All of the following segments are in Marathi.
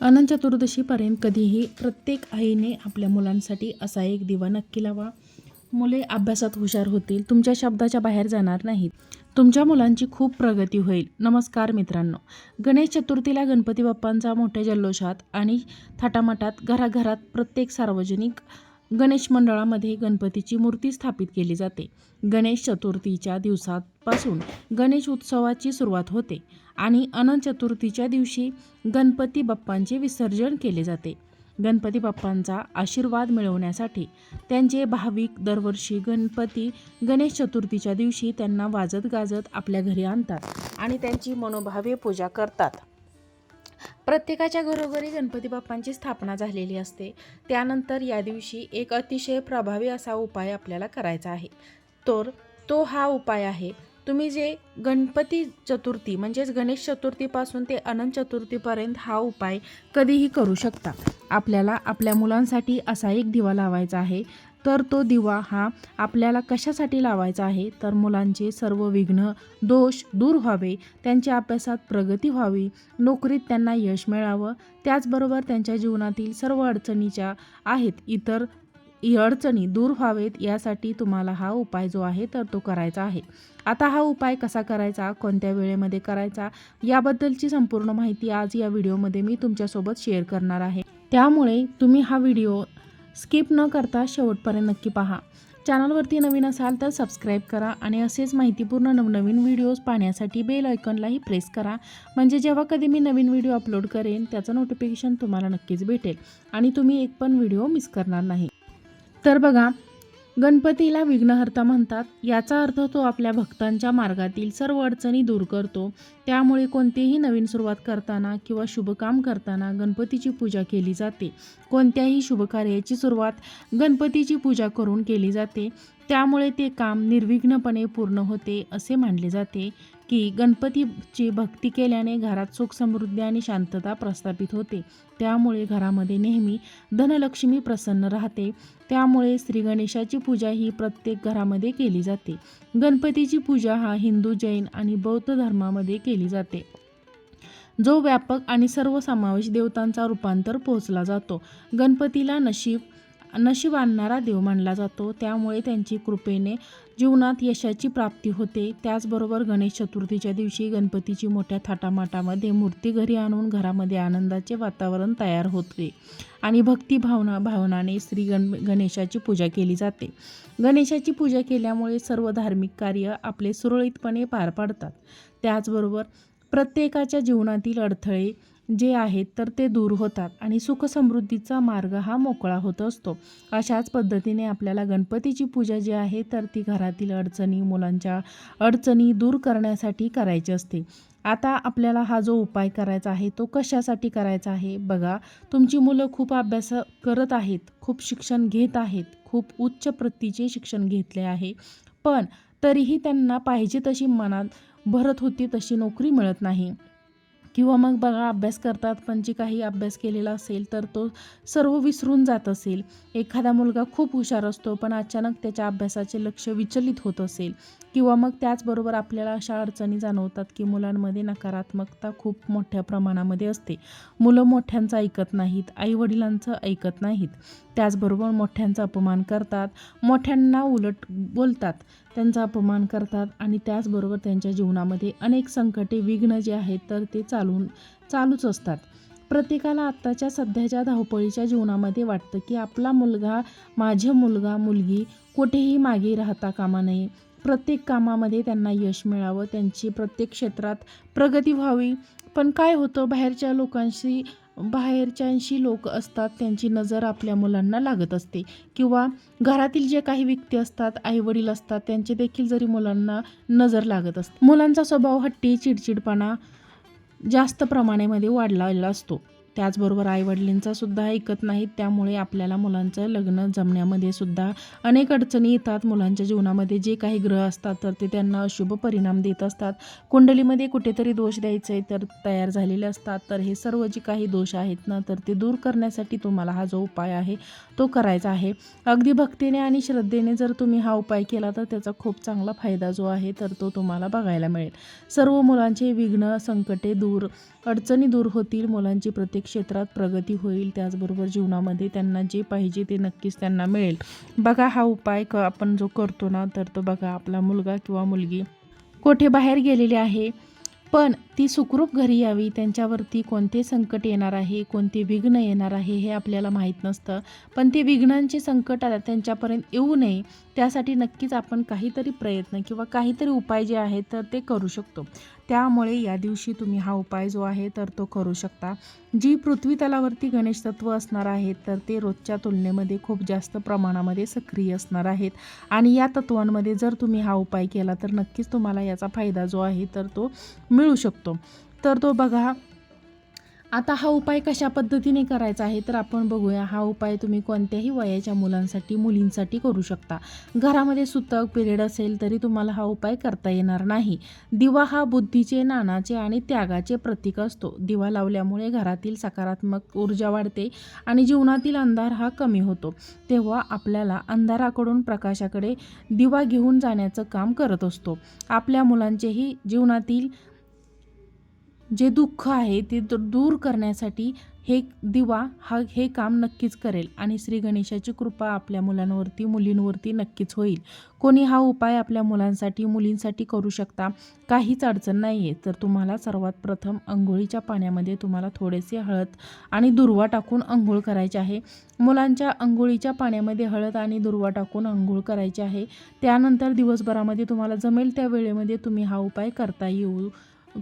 अनंत चतुर्दशीपर्यंत कधीही प्रत्येक आईने आपल्या मुलांसाठी असा एक दिवा नक्की लावा. मुले अभ्यासात हुशार होतील तुमच्या शब्दाच्या बाहेर जाणार नाहीत. तुमच्या मुलांची खूप प्रगती होईल. नमस्कार मित्रांनो. गणेश चतुर्थीला गणपती बाप्पांचा मोठ्या जल्लोषात आणि थाटामाटात घराघरात प्रत्येक सार्वजनिक गणेश मंडळामध्ये गणपतीची मूर्ती स्थापित केली जाते. गणेश चतुर्थीच्या दिवसापासून गणेश उत्सवाची सुरुवात होते आणि अनंत चतुर्थीच्या दिवशी गणपती बाप्पांचे विसर्जन केले जाते. गणपती बाप्पांचा आशीर्वाद मिळवण्यासाठी त्यांचे भाविक दरवर्षी गणपती गणेश चतुर्थीच्या दिवशी त्यांना वाजत गाजत आपल्या घरी आणतात आणि त्यांची मनोभावे पूजा करतात. प्रत्येकाच्या घरोघरी गणपती बाप्पांची स्थापना झालेली असते. त्यानंतर या दिवशी एक अतिशय प्रभावी असा उपाय आपल्याला करायचा आहे. तर तो हा उपाय आहे तुम्ही जे गणपती चतुर्थी म्हणजेच गणेश चतुर्थीपासून ते अनंत चतुर्थीपर्यंत हा उपाय कधीही करू शकता. आपल्याला आपल्या मुलांसाठी असा एक दिवा लावायचा आहे. तर तो दिवा हा आपल्याला कशासाठी लावायचा आहे? तर मुलांचे सर्व विघ्न दोष दूर व्हावे त्यांच्या अभ्यासात प्रगती व्हावी नोकरीत त्यांना यश मिळावं त्याचबरोबर त्यांच्या जीवनातील सर्व अडचणीच्या आहेत इतर अडचणी दूर व्हावेत यासाठी तुम्हाला हा उपाय जो आहे तर तो करायचा आहे. आता हा उपाय कसा करायचा कोणत्या वेळेमध्ये करायचा याबद्दलची संपूर्ण माहिती आज या व्हिडिओमध्ये मी तुमच्यासोबत शेअर करणार आहे. त्यामुळे तुम्ही हा व्हिडिओ स्किप न करता शेवटपर्यंत नक्की पहा. चॅनलवरती नवीन असाल तर सबस्क्राईब करा आणि असेच माहितीपूर्ण नवनवीन व्हिडिओज पाहण्यासाठी बेल आयकॉनलाही प्रेस करा. म्हणजे जेव्हा कधी मी नवीन व्हिडिओ अपलोड करेन त्याचं नोटिफिकेशन तुम्हाला नक्कीच भेटेल. आणि तुम्ही एक पण व्हिडिओ मिस करणार नाही. तर बघा गणपतीला विघ्नहर्ता म्हणतात. याचा अर्थ तो आपल्या भक्तांच्या मार्गातील सर्व अडचणी दूर करतो. त्यामुळे कोणतीही नवीन सुरुवात करताना किंवा शुभकाम करताना गणपतीची पूजा केली जाते. कोणत्याही शुभकार्याची सुरुवात गणपतीची पूजा करून केली जाते. त्यामुळे ते काम निर्विघ्नपणे पूर्ण होते असे मानले जाते की गणपतीची भक्ती केल्याने घरात सुख समृद्धी आणि शांतता प्रस्थापित होते. त्यामुळे घरामध्ये नेहमी धनलक्ष्मी प्रसन्न राहते. त्यामुळे श्री गणेशाची पूजा ही प्रत्येक घरामध्ये केली जाते. गणपतीची पूजा हा हिंदू जैन आणि बौद्ध धर्मामध्ये केली जाते. जो व्यापक आणि सर्वसमावेश देवतांचा रूपांतर पोहोचला जातो. गणपतीला नशीब नशीब आणणारा देव मानला जातो. त्यामुळे त्यांची कृपेने जीवनात यशाची प्राप्ती होते. त्याचबरोबर गणेश चतुर्थीच्या दिवशी गणपतीची मोठ्या थाटामाटामध्ये मूर्ती घरी आणून घरामध्ये आनंदाचे वातावरण तयार होते आणि भक्तिभावना भावनाने श्री गण गणेशाची पूजा केली जाते. गणेशाची पूजा केल्यामुळे सर्व धार्मिक कार्य आपले सुरळीतपणे पार पाडतात. त्याचबरोबर प्रत्येकाच्या जीवनातील अडथळे जे आहेत तर ते दूर होतात आणि सुखसमृद्धीचा मार्ग हा मोकळा होत असतो. अशाच पद्धतीने आपल्याला गणपतीची पूजा जी आहे तर ती घरातील अडचणी मुलांच्या अडचणी दूर करण्यासाठी करायची असते. आता आपल्याला हा जो उपाय करायचा आहे तो कशासाठी करायचा आहे? बघा तुमची मुलं खूप अभ्यास करत आहेत खूप शिक्षण घेत आहेत खूप उच्च प्रतीचे शिक्षण घेतले आहे. पण तरीही त्यांना पाहिजे तशी मनात भरत होती तशी नोकरी मिळत नाही. किंवा मग बघा अभ्यास करतात पण जे काही अभ्यास केलेला असेल तर तो सर्व विसरून जात असेल. एखादा मुलगा खूप हुशार असतो पण अचानक त्याच्या अभ्यासाचे लक्ष विचलित होत असेल. किंवा मग त्याचबरोबर आपल्याला अशा अडचणी जाणवतात की मुलांमध्ये नकारात्मकता खूप मोठ्या प्रमाणामध्ये असते. मुलं मोठ्यांचं ऐकत नाहीत आईवडिलांचं ऐकत नाहीत. त्याचबरोबर मोठ्यांचा अपमान करतात मोठ्यांना उलट बोलतात त्यांचा अपमान करतात आणि त्याचबरोबर त्यांच्या जीवनामध्ये अनेक संकटे विघ्न जे आहेत तर ते चालून चालूच असतात. प्रत्येकाला आत्ताच्या सध्याच्या धावपळीच्या जीवनामध्ये वाटतं की आपला मुलगा माझे मुलगा मुलगी कुठेही मागे राहता कामा नये. प्रत्येक कामामध्ये त्यांना यश मिळावं त्यांची प्रत्येक क्षेत्रात प्रगती व्हावी. पण काय होतं बाहेरच्या लोकांशी बाहेरच्यांशी लोक असतात त्यांची नजर आपल्या मुलांना लागत असते. किंवा घरातील जे काही व्यक्ती असतात आईवडील असतात त्यांचे देखील जरी मुलांना नजर लागत असते मुलांचा स्वभाव हट्टी चिडचिडपणा जास्त प्रमाणामध्ये वाढलेला असतो. त्याचबरोबर आईवडिलांचा सुद्धा ऐकत नाहीत. त्यामुळे आपल्याला मुलांचं लग्न जमण्यामध्ये सुद्धा अनेक अडचणी येतात. मुलांच्या जीवनामध्ये जे काही ग्रह असतात तर ते त्यांना अशुभ परिणाम देत असतात. कुंडलीमध्ये कुठेतरी दोष द्यायचे तर तयार झालेले असतात. तर हे सर्व जे काही दोष आहेत ना तर ते दूर करण्यासाठी तुम्हाला हा जो उपाय आहे तो करायचा आहे. अगदी भक्तीने आणि श्रद्धेने जर तुम्ही हा उपाय केला तर त्याचा खूप चांगला फायदा जो आहे तर तो तुम्हाला बघायला मिळेल. सर्व मुलांचे विघ्न संकटे दूर अडचणी दूर होतील. मुलांची प्रत्येक क्षेत्रात प्रगती होईल त्याचबरोबर जीवनामध्ये त्यांना जे पाहिजे ते नक्कीच त्यांना मिळेल. बघा हा उपाय क आपण जो करतो ना तर तो बघा आपला मुलगा किंवा मुलगी कोठे बाहेर गेलेली आहे पण ती सुखरूप घरी यावी त्यांच्यावरती कोणते संकट येणार आहे कोणते विघ्न येणार आहे हे आपल्याला माहीत नसतं. पण ते विघ्नांचे संकट आता त्यांच्यापर्यंत येऊ नये त्यासाठी नक्कीच आपण काहीतरी प्रयत्न किंवा काहीतरी उपाय जे आहेत तर ते करू शकतो. त्यामुळे या दिवशी तुम्ही हा उपाय जो आहे तर तो करू शकता. जी पृथ्वी तलावरती गणेश तत्व असणार आहेत तर ते रोजच्या तुलनेमध्ये खूप जास्त प्रमाणामध्ये सक्रिय असणार आहेत. आणि या तत्वांमध्ये जर तुम्ही हा उपाय केला तर नक्कीच तुम्हाला याचा फायदा जो आहे तर तो मिळू शकतो. तर तो बघा आता हा उपाय कशा पद्धतीने करायचा आहे तर आपण बघूया हा उपाय तुम्ही कोणत्याही वयाच्या मुलांसाठी मुलींसाठी करू शकता. घरामध्ये सुतक पिरियड असेल तरी तुम्हाला हा उपाय करता येणार नाही. दिवा हा बुद्धीचे नानाचे आणि त्यागाचे प्रतीक असतो. दिवा लावल्यामुळे घरातील सकारात्मक ऊर्जा वाढते आणि जीवनातील अंधार हा कमी होतो. तेव्हा आपल्याला अंधाराकडून प्रकाशाकडे दिवा घेऊन जाण्याचं काम करत असतो. आपल्या मुलांचेही जीवनातील जे दुःख आहे ते दूर करण्यासाठी हे दिवा हा हे काम नक्कीच करेल आणि श्री गणेशाची कृपा आपल्या मुलांवरती मुलींवरती नक्कीच होईल. कोणी हा उपाय आपल्या मुलांसाठी मुलींसाठी करू शकता? काहीच अडचण नाही आहे तर तुम्हाला सर्वात प्रथम अंघोळीच्या पाण्यामध्ये तुम्हाला थोडेसे हळद आणि दुर्वा टाकून अंघोळ करायचे आहे. मुलांच्या अंघोळीच्या पाण्यामध्ये हळद आणि दुर्वा टाकून अंघोळ करायचे आहे. त्यानंतर दिवसभरामध्ये तुम्हाला जमेल त्या वेळेमध्ये तुम्ही हा उपाय करता येऊ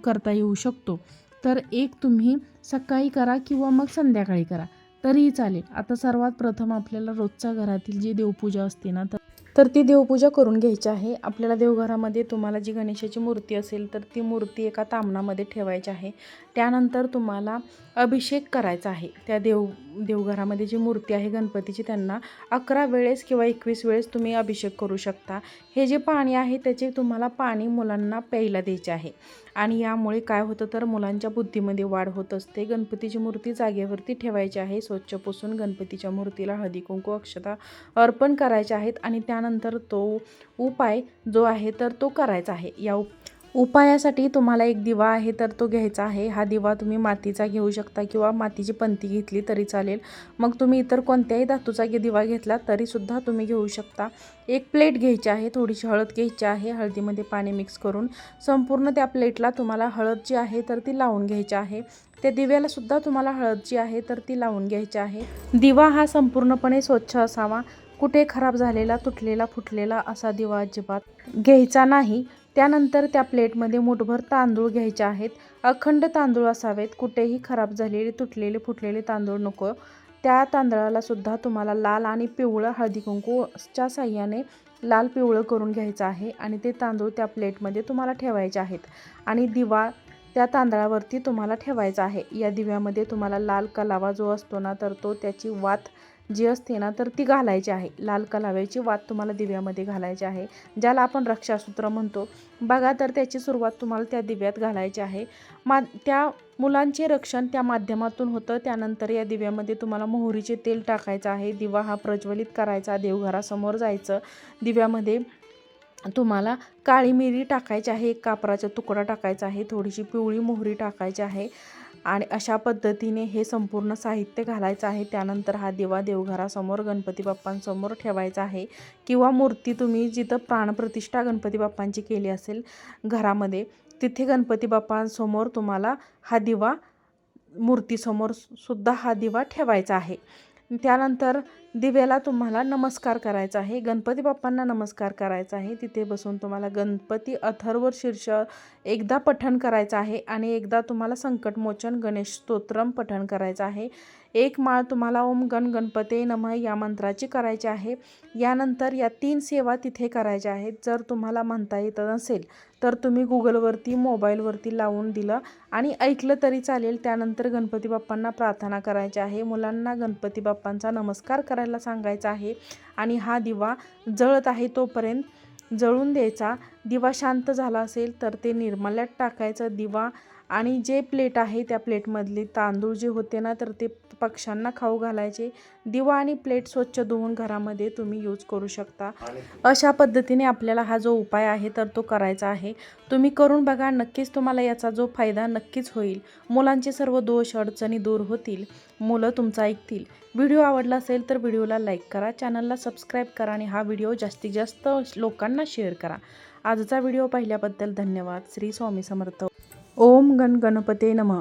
करता येऊ शकतो. तर एक तुम्ही सकाळी करा किंवा मग संध्याकाळी करा. तरीही चालेल. आता सर्वात प्रथम आपल्याला रोजच्या घरातील जी देवपूजा असते ना तर तर ती देवपूजा करून घ्यायची आहे. आपल्याला देवघरामध्ये तुम्हाला जी गणेशाची मूर्ती असेल तर ती मूर्ती एका तामणामध्ये ठेवायची आहे. त्यानंतर तुम्हाला अभिषेक करायचा आहे. त्या देव देवघरामध्ये जी मूर्ती आहे गणपतीची त्यांना अकरा वेळेस किंवा एकवीस वेळेस तुम्ही अभिषेक करू शकता. हे जे पाणी आहे त्याचे तुम्हाला पाणी मुलांना प्यायला द्यायचे आहे. आणि यामुळे काय होतं तर मुलांच्या बुद्धीमध्ये वाढ होत असते. गणपतीची मूर्ती जागेवरती ठेवायची आहे. स्वच्छ पुसून गणपतीच्या मूर्तीला हळदी कुंकू अक्षता अर्पण करायच्या आहेत. आणि त्यानंतर तो उपाय जो आहे तर तो करायचा आहे. या उप उपायासाठी तुम्हाला एक दिवा आहे तर तो घ्यायचा आहे. हा दिवा तुम्ही मातीचा घेऊ शकता किंवा मातीची पंती घेतली तरी चालेल. मग तुम्ही इतर कोणत्याही धातूचा गे- दिवा घेतला तरीसुद्धा तुम्ही घेऊ शकता. एक प्लेट घ्यायची आहे थोडीशी हळद घ्यायची आहे हळदीमध्ये पाणी मिक्स करून. संपूर्ण त्या प्लेटला तुम्हाला हळद जी आहे तर ती लावून घ्यायची आहे. त्या दिव्याला सुद्धा तुम्हाला हळद जी आहे तर ती लावून घ्यायची आहे. दिवा हा संपूर्णपणे स्वच्छ असावा. कुठे खराब झालेला तुटलेला फुटलेला असा दिवा अजिबात घ्यायचा नाही. त्यानंतर त्या प्लेटमध्ये मुठभर तांदूळ घ्यायचे आहेत. अखंड तांदूळ असावेत. कुठेही खराब झालेले तुटलेले फुटलेले तांदूळ नको. त्या तांदळाला सुद्धा तुम्हाला लाल आणि पिवळं हळदी कुंकूच्या साह्याने लाल पिवळं करून घ्यायचं आहे आणि ते तांदूळ त्या प्लेटमध्ये तुम्हाला ठेवायचे आहेत. आणि दिवा त्या तांदळावरती तुम्हाला ठेवायचा आहे. या दिव्यामध्ये तुम्हाला लाल कलावा जो असतो ना तर तो त्याची वात जी असते ना तर ती घालायची आहे. लाल कलाव्याची वात तुम्हाला दिव्यामध्ये घालायची आहे ज्याला आपण रक्षासूत्र म्हणतो. बघा तर त्याची सुरुवात तुम्हाला त्या दिव्यात घालायची आहे. मा त्या मुलांचे रक्षण त्या माध्यमातून होतं. त्यानंतर या दिव्यामध्ये तुम्हाला मोहरीचे तेल टाकायचं आहे. दिवा हा प्रज्वलित करायचा देवघरासमोर जायचं. दिव्यामध्ये तुम्हाला काळी मिरी टाकायची आहे एक कापराचा तुकडा टाकायचा आहे थोडीशी पिवळी मोहरी टाकायची आहे. आणि अशा पद्धतीने हे संपूर्ण साहित्य घालायचं आहे. त्यानंतर हा दिवा देवघरासमोर गणपती बाप्पांसमोर ठेवायचा आहे. किंवा मूर्ती तुम्ही जिथं प्राणप्रतिष्ठा गणपती बाप्पांची केली असेल घरामध्ये तिथे गणपती बाप्पांसमोर तुम्हाला हा दिवा मूर्तीसमोर सुद्धा हा दिवा ठेवायचा आहे. त्यानंतर दिव्याला तुम्हाला नमस्कार करायचा आहे. गणपती बाप्पांना नमस्कार करायचा आहे. तिथे बसून तुम्हाला गणपती अथर्व शीर्ष एकदा पठण करायचं आहे आणि एकदा तुम्हाला संकटमोचन गणेश स्तोत्रम पठण करायचं आहे. एक माळ तुम्हाला ओम गण गणपते नमः या मंत्राची करायची आहे. यानंतर या तीन सेवा तिथे करायच्या आहेत. जर तुम्हाला म्हणता येत नसेल तर तुम्ही गुगलवरती मोबाईलवरती लावून दिलं आणि ऐकलं तरी चालेल. त्यानंतर गणपती बाप्पांना प्रार्थना करायची आहे. मुलांना गणपती बाप्पांचा नमस्कार करायला सांगायचा आहे आणि हा दिवा जळत आहे तोपर्यंत जळून द्यायचा. दिवा शांत झाला असेल तर ते निर्मल्यात टाकायचं. दिवा आणि जे प्लेट आहे त्या प्लेटमधले तांदूळ जे होते ना तर ते पक्ष्यांना खाऊ घालायचे. दिवा आणि प्लेट स्वच्छ धुवून घरामध्ये तुम्ही यूज करू शकता. अशा पद्धतीने आपल्याला हा जो उपाय आहे तर तो करायचा आहे. तुम्ही करून बघा नक्कीच तुम्हाला याचा जो फायदा नक्कीच होईल. मुलांचे सर्व दोष अडचणी दूर होतील. मुलं तुमचं ऐकतील. व्हिडिओ आवडला असेल तर व्हिडिओला लाईक करा. चॅनलला सबस्क्राईब करा आणि हा व्हिडिओ जास्तीत जास्त लोकांना शेअर करा. आजचा व्हिडिओ पाहिल्याबद्दल धन्यवाद. श्री स्वामी समर्थ. ओम गण गणपते नमः